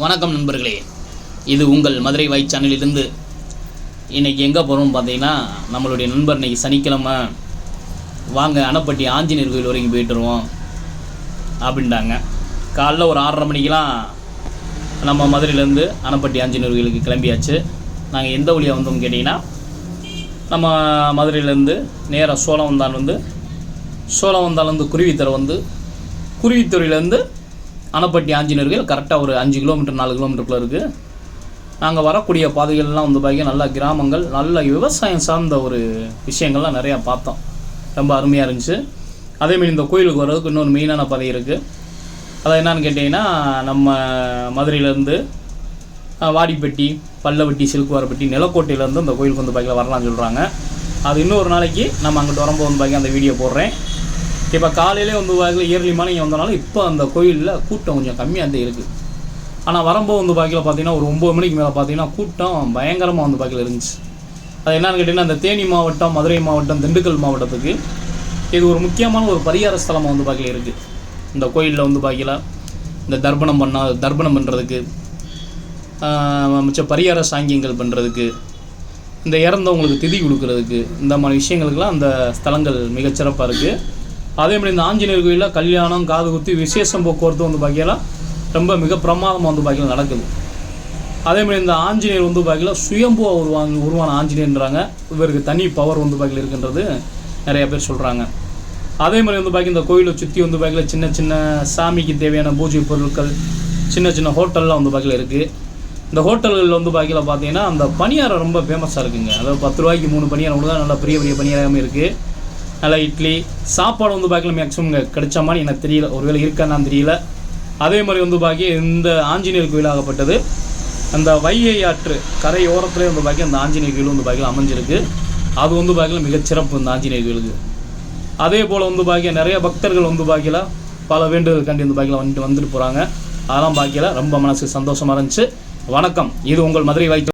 வணக்கம் நண்பர்களே. இது உங்கள் மதுரை வாய் சேனலிலிருந்து இன்றைக்கி எங்கே போகிறோம்னு பார்த்தீங்கன்னா நம்மளுடைய நண்பர் இன்னைக்கு சனிக்கிழமை. வாங்க அணப்பட்டி ஆஞ்சநேயர் கோயில் வரைக்கும் போயிட்டு வருவோம் அப்படின்ட்டாங்க காலைல ஒரு ஆறரை மணிக்கெலாம் நம்ம மதுரையிலேருந்து அணப்பட்டி ஆஞ்சநேயர் கோயிலுக்கு கிளம்பியாச்சு. நாங்கள் எந்த வழியாக வந்தோம்னு கேட்டிங்கன்னா நம்ம மதுரையிலேருந்து நேராக சோழவந்தான் வந்து சோழவந்தாலேருந்து குருவித்தரை வந்து குருவித்துறையிலேருந்து அணப்பட்டி ஆஞ்சநேயர்கள் கரெக்டாக ஒரு அஞ்சு கிலோமீட்டர் நாலு கிலோமீட்டருக்குள்ள இருக்குது நாங்கள் வரக்கூடிய பாதைகள்லாம் வந்து பாக்கி நல்ல கிராமங்கள் நல்ல விவசாயம் சார்ந்த ஒரு விஷயங்கள்லாம் நிறையா பார்த்தோம். ரொம்ப அருமையாக இருந்துச்சு. அதேமாரி இந்த கோயிலுக்கு வர்றதுக்கு இன்னொரு மெயினான பாதை இருக்குது அதை என்னன்னு கேட்டிங்கன்னா நம்ம மதுரையிலேருந்து வாடிப்பட்டி பல்லவட்டி சிலுக்குவாரப்பட்டி நிலக்கோட்டையிலேருந்து அந்த கோயிலுக்கு வந்து பார்க்கல வரலாம்னு சொல்கிறாங்க அது இன்னொரு நாளைக்கு நம்ம அங்கிட்டு வரும்போது வந்து பார்க்க அந்த வீடியோ போடுறேன். இப்போ காலையிலே வந்து பார்க்கல இயர்லி மார்னிங் வந்தனால இப்போ அந்த கோயிலில் கூட்டம் கொஞ்சம் கம்மியாக தான் இருக்குது ஆனால் வரும்போது வந்து பார்க்கல பார்த்தீங்கன்னா ஒரு ஒம்பது மணிக்கு மேலே பார்த்தீங்கன்னா கூட்டம் பயங்கரமாக வந்து பார்க்கல இருந்துச்சு. அது என்னன்னு கேட்டிங்கன்னா இந்த தேனி மாவட்டம் மதுரை மாவட்டம் திண்டுக்கல் மாவட்டத்துக்கு இது ஒரு முக்கியமான ஒரு பரிகார ஸ்தலமாக வந்து பார்க்கல இருக்குது இந்த கோயிலில் வந்து பார்க்கல இந்த தர்ப்பணம் பண்ணால் தர்ப்பணம் பண்ணுறதுக்கு மிச்ச பரிகார சாங்கியங்கள் பண்ணுறதுக்கு இந்த இறந்தவங்களுக்கு திதி கொடுக்கறதுக்கு இந்த மாதிரி விஷயங்களுக்கெல்லாம் அந்த ஸ்தலங்கள் மிகச்சிறப்பாக இருக்குது அதே மாதிரி இந்த ஆஞ்சநேயர் கோயிலில் கல்யாணம் காது குத்தி விசேஷம் போக்குவரத்து வந்து பார்க்கலாம் ரொம்ப மிக பிரமாதமாக வந்து பார்க்கல நடக்குது. அதே மாதிரி இந்த ஆஞ்சநேயர் வந்து பார்க்கல சுயம்புவா உருவாங்க உருவான ஆஞ்சநேயர்ன்றாங்க. இவருக்கு தனி பவர் வந்து பார்க்கல இருக்கின்றது நிறைய பேர் சொல்கிறாங்க அதே மாதிரி வந்து பார்க்க இந்த கோயிலை சுற்றி வந்து பார்க்கல சின்ன சின்ன சாமிக்கு தேவையான பூஜை பொருட்கள் சின்ன சின்ன ஹோட்டல்லாம் வந்து பார்க்கல இருக்குது இந்த ஹோட்டல்களில் வந்து பார்க்கல பார்த்தீங்கன்னா அந்த பணியாரம் ரொம்ப ஃபேமஸாக இருக்குங்க. அதாவது பத்து ரூபாய்க்கு மூணு பணியாரம் கூட நல்லா பெரிய பெரிய பணியாரமே இருக்குது நல்லா இட்லி சாப்பாடு வந்து பார்க்கல மேக்ஸிமம் இங்கே கிடைச்ச மாதிரி எனக்கு தெரியல. ஒருவேளை இருக்கான்னு தெரியல. அதே மாதிரி வந்து பாக்கி இந்த ஆஞ்சநேயர் கோயிலாகப்பட்டது அந்த வைகை ஆற்று கரையோரத்துலேயே வந்து பாக்கி அந்த ஆஞ்சநேயர் கோயில் வந்து பாக்கியில் அமைஞ்சிருக்கு. அது வந்து பாக்கியில் மிகச்சிறப்பு இந்த ஆஞ்சநேயர் கோயிலுக்கு. அதே போல் வந்து பாக்கிய நிறைய பக்தர்கள் வந்து பாக்கியில் பல வேண்டுதல் கண்டி வந்து பாக்கியில் வந்துட்டு வந்துட்டு போகிறாங்க அதெல்லாம் பாக்கியில் ரொம்ப மனசுக்கு சந்தோஷமாக இருந்துச்சு. வணக்கம். இது உங்கள் மதுரை வாய்ப்பு